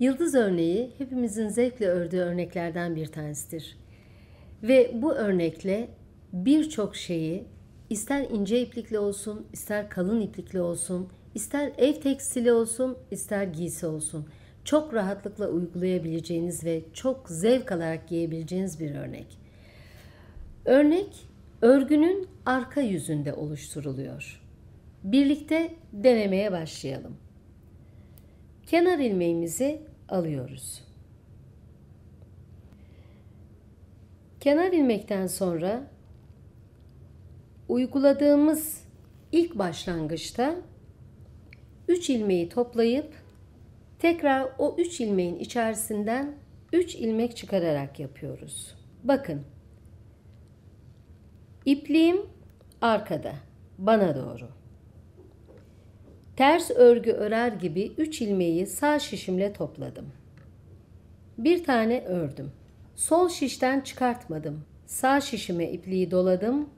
Yıldız örneği hepimizin zevkle ördüğü örneklerden bir tanesidir. Ve bu örnekle birçok şeyi ister ince iplikli olsun, ister kalın iplikli olsun, ister ev tekstili olsun, ister giysi olsun çok rahatlıkla uygulayabileceğiniz ve çok zevk alarak giyebileceğiniz bir örnek. Örnek örgünün arka yüzünde oluşturuluyor. Birlikte denemeye başlayalım. Kenar ilmeğimizi alıyoruz. Kenar ilmekten sonra uyguladığımız ilk başlangıçta 3 ilmeği toplayıp tekrar o 3 ilmeğin içerisinden 3 ilmek çıkararak yapıyoruz. Bakın. İpliğim arkada, bana doğru. Ters örgü örer gibi 3 ilmeği sağ şişimle topladım. Bir tane ördüm. Sol şişten çıkartmadım. Sağ şişime ipliği doladım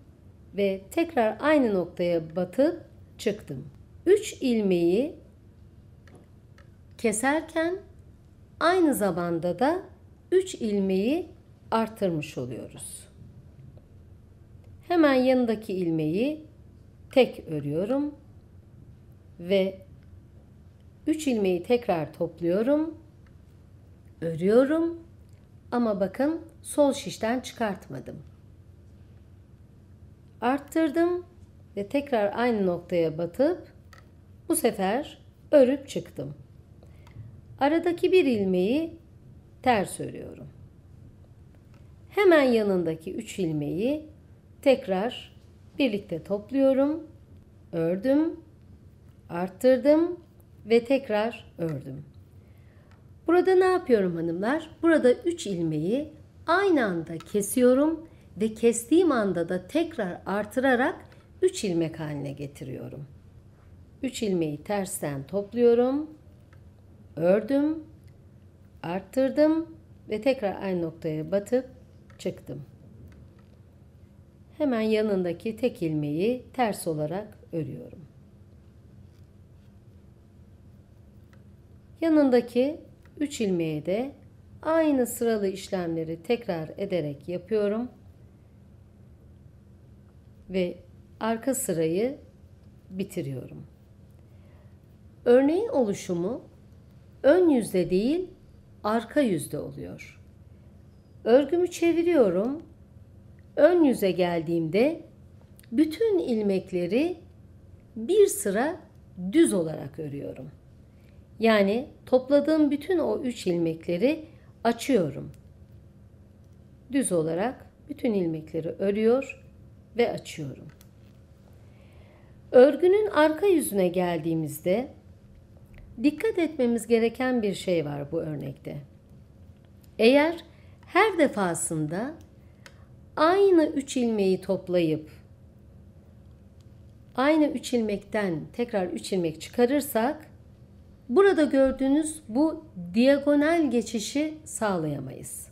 ve tekrar aynı noktaya batıp çıktım. 3 ilmeği keserken aynı zamanda da 3 ilmeği artırmış oluyoruz. Hemen yanındaki ilmeği tek örüyorum ve 3 ilmeği tekrar topluyorum. Örüyorum ama bakın sol şişten çıkartmadım. Arttırdım ve tekrar aynı noktaya batıp bu sefer örüp çıktım. Aradaki bir ilmeği ters örüyorum. Hemen yanındaki 3 ilmeği tekrar birlikte topluyorum. Ördüm arttırdım ve tekrar ördüm. Burada ne yapıyorum hanımlar? Burada 3 ilmeği aynı anda kesiyorum ve kestiğim anda da tekrar artırarak 3 ilmek haline getiriyorum. 3 ilmeği tersten topluyorum. Ördüm, arttırdım ve tekrar aynı noktaya batıp çıktım. Hemen yanındaki tek ilmeği ters olarak örüyorum. Yanındaki 3 ilmeğe de aynı sıralı işlemleri tekrar ederek yapıyorum. Ve arka sırayı bitiriyorum. Örneğin oluşumu ön yüzde değil arka yüzde oluyor. Örgümü çeviriyorum. Ön yüze geldiğimde bütün ilmekleri bir sıra düz olarak örüyorum. Yani topladığım bütün o üç ilmekleri açıyorum. Düz olarak bütün ilmekleri örüyor ve açıyorum. Örgünün arka yüzüne geldiğimizde dikkat etmemiz gereken bir şey var bu örnekte. Eğer her defasında aynı üç ilmeği toplayıp aynı üç ilmekten tekrar üç ilmek çıkarırsak Burada gördüğünüz bu diagonal geçişi sağlayamayız.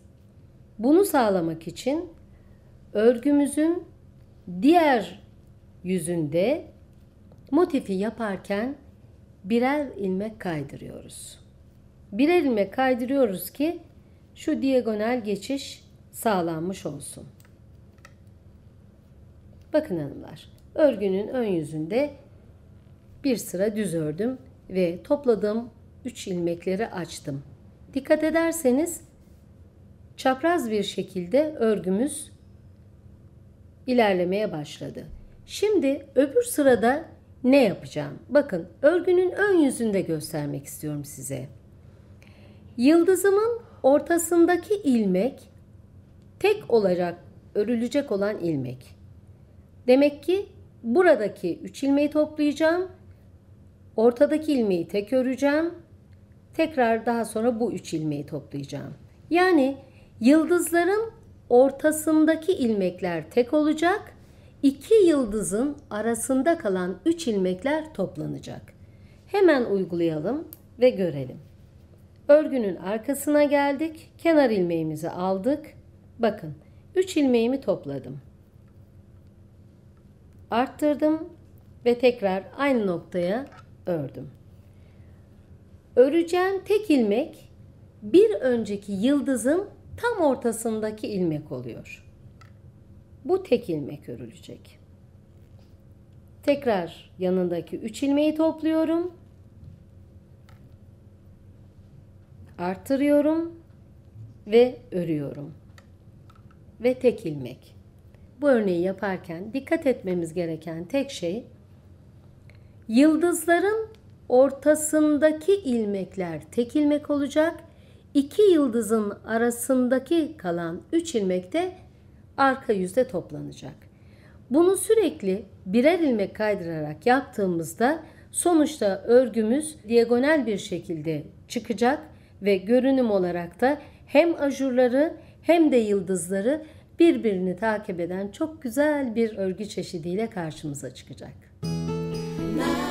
Bunu sağlamak için örgümüzün diğer yüzünde motifi yaparken birer ilmek kaydırıyoruz. Birer ilmek kaydırıyoruz ki şu diagonal geçiş sağlanmış olsun. Bakın hanımlar, örgünün ön yüzünde bir sıra düz ördüm ve topladığım 3 ilmekleri açtım. Dikkat ederseniz çapraz bir şekilde örgümüz ilerlemeye başladı. Şimdi öbür sırada ne yapacağım? Bakın örgünün ön yüzünde göstermek istiyorum size. Yıldızımın ortasındaki ilmek tek olarak örülecek olan ilmek. Demek ki buradaki 3 ilmeği toplayacağım Ortadaki ilmeği tek öreceğim. Tekrar daha sonra bu üç ilmeği toplayacağım. Yani yıldızların ortasındaki ilmekler tek olacak. İki yıldızın arasında kalan üç ilmekler toplanacak. Hemen uygulayalım ve görelim. Örgünün arkasına geldik. Kenar ilmeğimizi aldık. Bakın 3 ilmeğimi topladım. Arttırdım ve tekrar aynı noktaya ördüm. Öreceğim tek ilmek bir önceki yıldızın tam ortasındaki ilmek oluyor. Bu tek ilmek örülecek. Tekrar yanındaki 3 ilmeği topluyorum. Artırıyorum ve örüyorum. Ve tek ilmek. Bu örneği yaparken dikkat etmemiz gereken tek şey yıldızların ortasındaki ilmekler tek ilmek olacak. İki yıldızın arasındaki kalan üç ilmek de arka yüzde toplanacak. Bunu sürekli birer ilmek kaydırarak yaptığımızda sonuçta örgümüz diagonal bir şekilde çıkacak ve görünüm olarak da hem ajurları hem de yıldızları birbirini takip eden çok güzel bir örgü çeşidiyle karşımıza çıkacak. night.